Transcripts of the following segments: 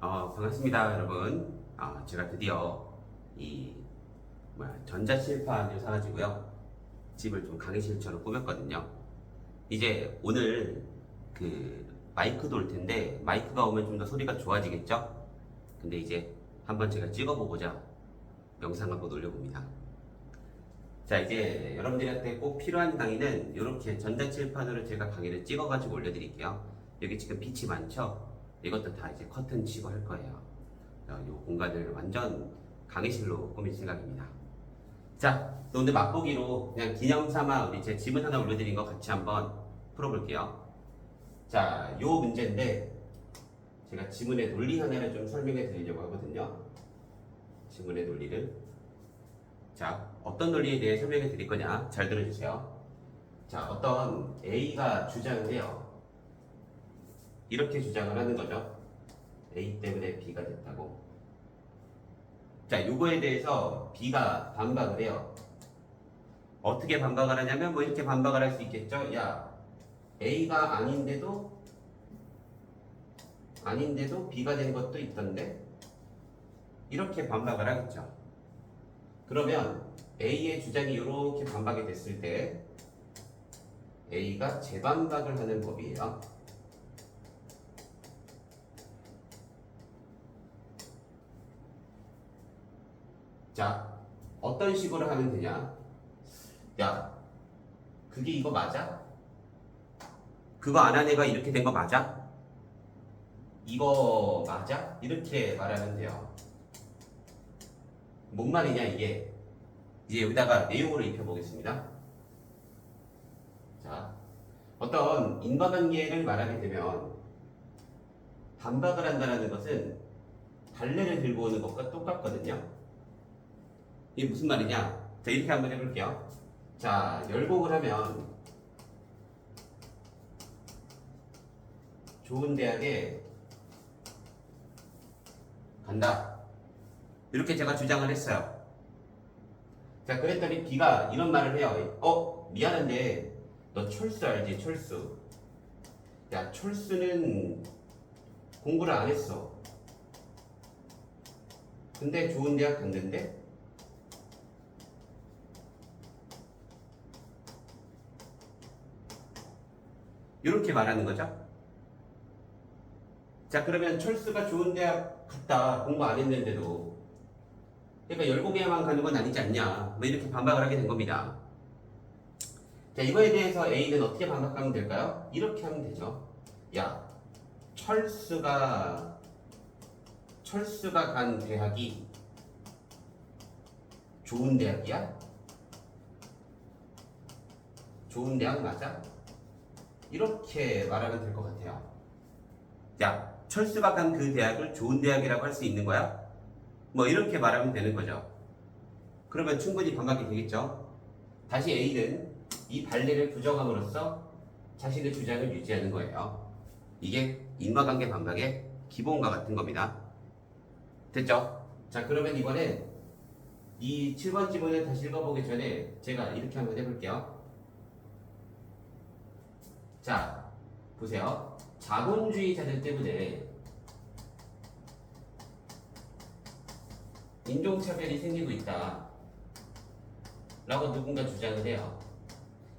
어, 반갑습니다, 여러분. 아, 제가 드디어 이 뭐야, 전자칠판을 사가지고요. 집을 좀 강의실처럼 꾸몄거든요. 이제 오늘 그 마이크도 올 텐데 마이크가 오면 좀 더 소리가 좋아지겠죠? 근데 이제 한번 제가 찍어보고자 영상 한번 올려봅니다. 자 이제 여러분들한테 꼭 필요한 강의는 이렇게 전자칠판으로 제가 강의를 찍어가지고 올려드릴게요. 여기 지금 빛이 많죠? 이것도 다 이제 커튼 치고 할 거예요. 어, 이 공간을 완전 강의실로 꾸밀 생각입니다. 자, 또 오늘 맛보기로 그냥 기념 삼아 우리 제 지문 하나 올려드린 거 같이 한번 풀어볼게요. 자, 요 문제인데 제가 지문의 논리 하나를 좀 설명해 드리려고 하거든요. 지문의 논리를. 자, 어떤 논리에 대해 설명해 드릴 거냐? 잘 들어주세요. 자, 어떤 A가 주장을 해요. 이렇게 주장을 하는 거죠. A 때문에 B가 됐다고. 자, 요거에 대해서 B가 반박을 해요. 어떻게 반박을 하냐면 뭐 이렇게 반박을 할 수 있겠죠. 야, A가 아닌데도 아닌데도 B가 된 것도 있던데 이렇게 반박을 하겠죠. 그러면 A의 주장이 이렇게 반박이 됐을 때 A가 재반박을 하는 법이에요. 자, 어떤 식으로 하면 되냐? 야, 그게 이거 맞아? 그거 안 한 애가 이렇게 된 거 맞아? 이거 맞아? 이렇게 말하면 돼요. 뭔 말이냐, 이게? 이제 여기다가 내용으로 입혀보겠습니다. 자, 어떤 인과관계를 말하게 되면 반박을 한다는 것은 발레를 들고 오는 것과 똑같거든요. 이게 무슨 말이냐? 자, 이렇게 한번 해볼게요. 자, 열공을 하면 좋은 대학에 간다. 이렇게 제가 주장을 했어요. 자, 그랬더니 B가 이런 말을 해요. 어, 미안한데, 너 철수 알지? 철수. 야, 철수는 공부를 안 했어. 근데 좋은 대학 갔는데? 이렇게 말하는 거죠. 자, 그러면 철수가 좋은 대학 갔다 공부 안 했는데도 그러니까 열공에만 가는 건 아니지 않냐. 뭐 이렇게 반박을 하게 된 겁니다. 자, 이거에 대해서 A는 어떻게 반박하면 될까요? 이렇게 하면 되죠. 야, 철수가 철수가 간 대학이 좋은 대학이야? 좋은 대학 맞아? 이렇게 말하면 될 것 같아요. 야, 철수가 간 그 대학을 좋은 대학이라고 할 수 있는 거야? 뭐 이렇게 말하면 되는 거죠. 그러면 충분히 반박이 되겠죠. 다시 A는 이 반례를 부정함으로써 자신의 주장을 유지하는 거예요. 이게 인과관계 반박의 기본과 같은 겁니다. 됐죠? 자, 그러면 이번엔 이 7번 지문을 다시 읽어보기 전에 제가 이렇게 한번 해볼게요. 자, 보세요. 자본주의자들 때문에 인종차별이 생기고 있다. 라고 누군가 주장을 해요.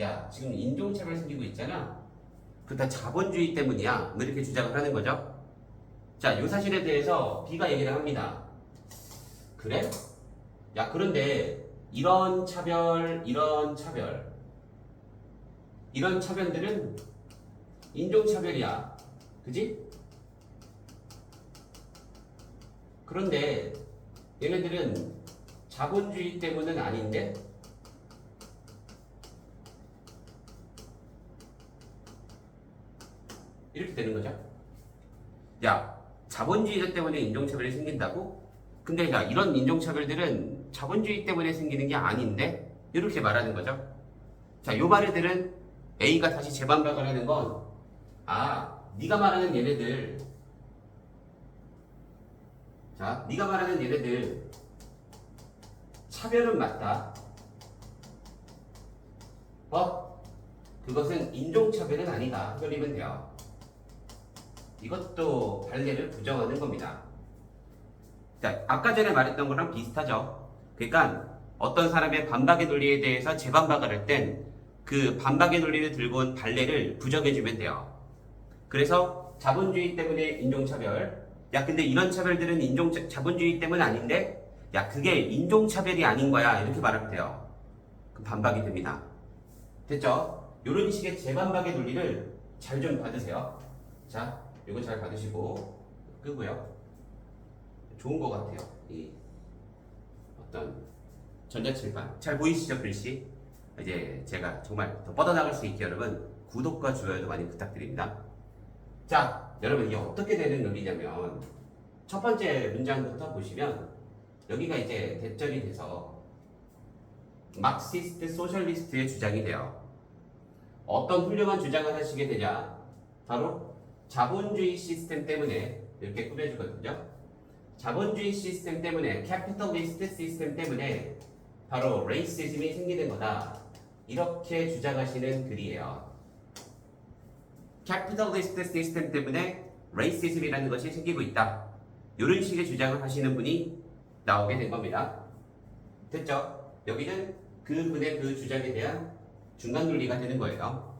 야, 지금 인종차별 생기고 있잖아. 그다 자본주의 때문이야. 뭐 이렇게 주장을 하는 거죠. 자, 이 사실에 대해서 B가 얘기를 합니다. 그래? 야, 그런데 이런 차별, 이런 차별, 이런 차별들은 인종차별이야. 그지? 그런데 얘네들은 자본주의 때문은 아닌데 이렇게 되는 거죠. 야, 자본주의자 때문에 인종차별이 생긴다고? 근데 야, 이런 인종차별들은 자본주의 때문에 생기는 게 아닌데? 이렇게 말하는 거죠. 자, 요 말들은 A가 다시 재반박을 하는 건 아, 네가 말하는 얘네들 자, 네가 말하는 얘네들 차별은 맞다. 어? 그것은 인종차별은 아니다. 그리면 돼요. 이것도 발레를 부정하는 겁니다. 자, 아까 전에 말했던 거랑 비슷하죠. 그러니까 어떤 사람의 반박의 논리에 대해서 재반박을 할 땐 그 반박의 논리를 들고 온 발레를 부정해주면 돼요. 그래서 자본주의 때문에 인종차별. 야, 근데 이런 차별들은 인종 자본주의 때문 아닌데? 야, 그게 인종차별이 아닌 거야. 이렇게 말하면 돼요. 그럼 반박이 됩니다. 됐죠? 이런 식의 재반박의 논리를 잘 좀 받으세요. 자, 이거 잘 받으시고 끄고요. 좋은 것 같아요. 이 어떤 전자칠판 잘 보이시죠 글씨? 이제 제가 정말 더 뻗어나갈 수 있게 여러분 구독과 좋아요도 많이 부탁드립니다. 자, 여러분 이게 어떻게 되는 논리냐면 첫 번째 문장부터 보시면 여기가 이제 대절이 돼서 막시스트 소셜리스트의 주장이 돼요. 어떤 훌륭한 주장을 하시게 되냐? 바로 자본주의 시스템 때문에 이렇게 꾸며주거든요. 자본주의 시스템 때문에 캐피탈리스트 시스템 때문에 바로 레이시즘이 생기는 거다. 이렇게 주장하시는 글이에요. 캐피탈리스트 시스템 때문에 레이시즘이라는 것이 생기고 있다. 이런 식의 주장을 하시는 분이 나오게 된 겁니다. 됐죠? 여기는 그 분의 그 주장에 대한 중간 논리가 되는 거예요.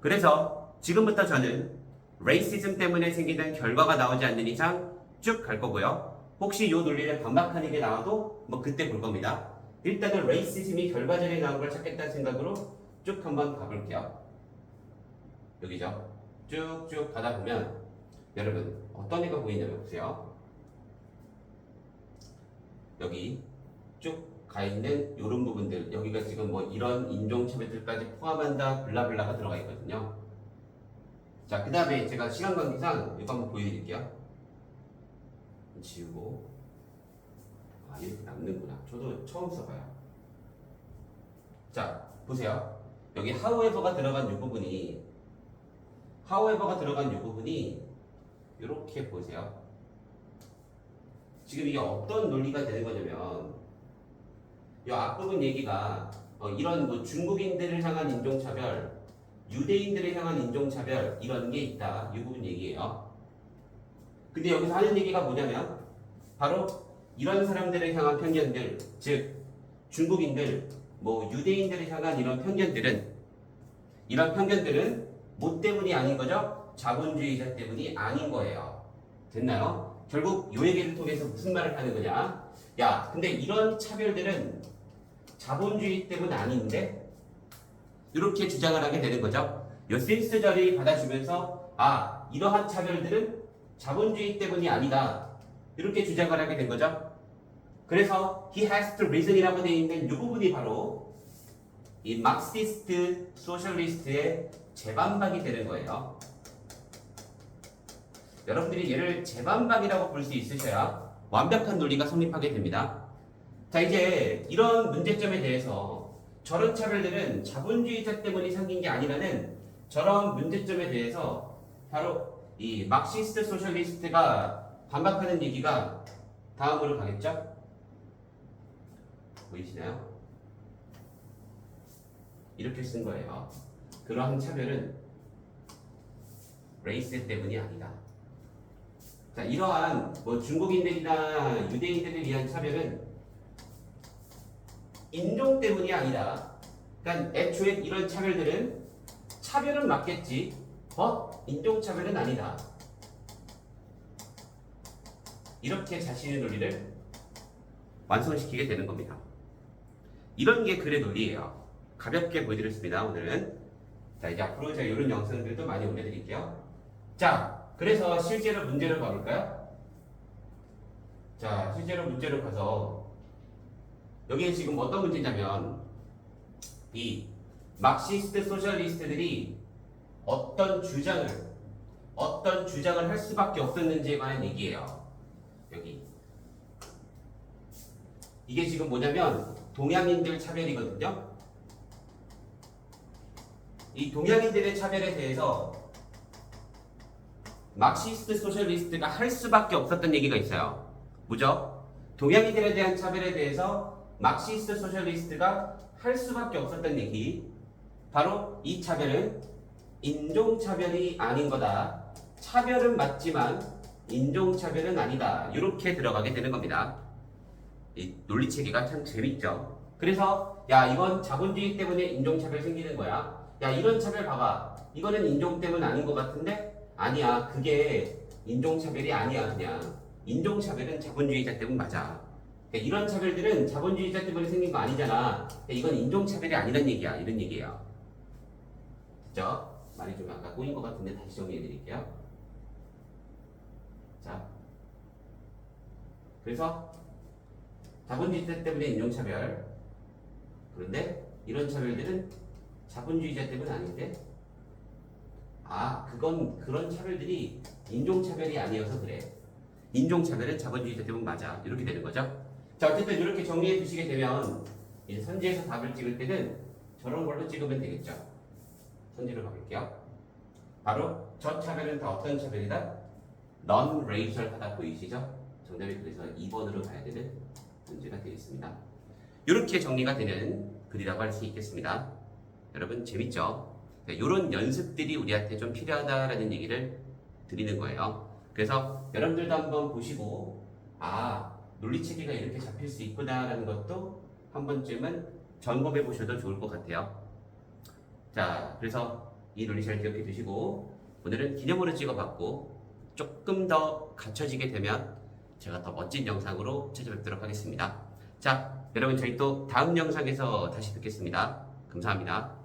그래서 지금부터 저는 레이시즘 때문에 생기는 결과가 나오지 않는 이상 쭉 갈 거고요. 혹시 이 논리를 반박하는 게 나와도 뭐 그때 볼 겁니다. 일단은 레이시즘이 결과전에 나온 걸 찾겠다는 생각으로 쭉 한번 가볼게요. 여기죠. 쭉쭉 가다 보면 여러분 어떤 애가 보이냐면 보세요. 여기 쭉 가 있는 이런 부분들 여기가 지금 뭐 이런 인종차별들까지 포함한다 블라블라가 들어가 있거든요. 자, 그 다음에 제가 시간 관계상 이거 한번 보여드릴게요. 지우고 아 이렇게 남는구나. 저도 처음 써봐요. 자, 보세요. 여기 however가 들어간 이 부분이 however가 들어간 이 부분이 이렇게 보세요. 지금 이게 어떤 논리가 되는 거냐면 이 앞부분 얘기가 어, 이런 뭐 중국인들을 향한 인종차별, 유대인들을 향한 인종차별 이런 게 있다. 이 부분 얘기예요. 근데 여기서 하는 얘기가 뭐냐면 바로 이런 사람들을 향한 편견들, 즉 중국인들, 뭐 유대인들을 향한 이런 편견들은 이런 편견들은 뭐 때문이 아닌 거죠? 자본주의자 때문이 아닌 거예요. 됐나요? 결국 요 얘기를 통해서 무슨 말을 하는 거냐? 야, 근데 이런 차별들은 자본주의 때문 아닌데? 이렇게 주장을 하게 되는 거죠. 요 센스 자리 받아주면서 아, 이러한 차별들은 자본주의 때문이 아니다. 이렇게 주장을 하게 된 거죠. 그래서 he has to reason이라고 되어 있는 이 부분이 바로 이 막시스트 소셜리스트의 재반박이 되는 거예요. 여러분들이 얘를 재반박이라고 볼 수 있으셔야 완벽한 논리가 성립하게 됩니다. 자, 이제 이런 문제점에 대해서 저런 차별들은 자본주의자 때문에 생긴 게 아니라는 저런 문제점에 대해서 바로 이 막시스트 소셜리스트가 반박하는 얘기가 다음으로 가겠죠? 보이시나요? 이렇게 쓴 거예요. 그러한 차별은 레이스 때문이 아니다. 자, 이러한 뭐 중국인들이나 유대인들에 의한 차별은 인종 때문이 아니라, 그러니까 애초에 이런 차별들은 차별은 맞겠지, 어? 인종 차별은 아니다. 이렇게 자신의 논리를 완성시키게 되는 겁니다. 이런 게 글의 논리예요. 가볍게 보여드렸습니다. 오늘은. 자, 이제 앞으로 제가 이런 영상들도 많이 올려드릴게요. 자, 그래서 실제로 문제를 가볼까요? 자, 실제로 문제를 가서 여기에 지금 어떤 문제냐면 이 막시스트 소셜리스트들이 어떤 주장을 어떤 주장을 할 수밖에 없었는지에 관한 얘기예요. 여기 이게 지금 뭐냐면 동양인들 차별이거든요. 이 동양인들의 차별에 대해서 막시스트 소셜리스트가 할 수밖에 없었던 얘기가 있어요. 뭐죠? 동양인들에 대한 차별에 대해서 막시스트 소셜리스트가 할 수밖에 없었던 얘기. 바로 이 차별은 인종차별이 아닌 거다. 차별은 맞지만 인종차별은 아니다. 이렇게 들어가게 되는 겁니다. 이 논리 체계가 참 재밌죠. 그래서 야 이건 자본주의 때문에 인종차별 생기는 거야. 야 이런 차별 봐봐. 이거는 인종 때문 아닌 것 같은데 아니야. 그게 인종차별이 아니야 그냥. 인종차별은 자본주의자 때문 맞아. 그러니까 이런 차별들은 자본주의자 때문에 생긴 거 아니잖아. 그러니까 이건 인종차별이 아니란 얘기야. 이런 얘기예요. 됐죠? 말이 좀 아까 꼬인 것 같은데 다시 정리해 드릴게요. 자. 그래서 자본주의자 때문에 인종차별. 그런데 이런 차별들은 자본주의자 때문 아닌데? 아, 그건 그런 차별들이 인종차별이 아니어서 그래. 인종차별은 자본주의자 때문 맞아. 이렇게 되는 거죠. 자, 어쨌든 이렇게 정리해 주시게 되면 이제 선지에서 답을 찍을 때는 저런 걸로 찍으면 되겠죠. 선지로 가볼게요. 바로 저 차별은 다 어떤 차별이다? non-racial하다 보이시죠? 정답이 그래서 2번으로 가야 되는 문제가 되겠습니다. 이렇게 정리가 되는 글이라고 할 수 있겠습니다. 여러분 재밌죠? 이런 연습들이 우리한테 좀 필요하다라는 얘기를 드리는 거예요. 그래서 여러분들도 한번 보시고 아 논리체계가 이렇게 잡힐 수 있구나라는 것도 한 번쯤은 점검해 보셔도 좋을 것 같아요. 자, 그래서 이 논리 잘 기억해 두시고 오늘은 기념으로 찍어봤고 조금 더 갖춰지게 되면 제가 더 멋진 영상으로 찾아뵙도록 하겠습니다. 자, 여러분 저희 또 다음 영상에서 다시 뵙겠습니다. 감사합니다.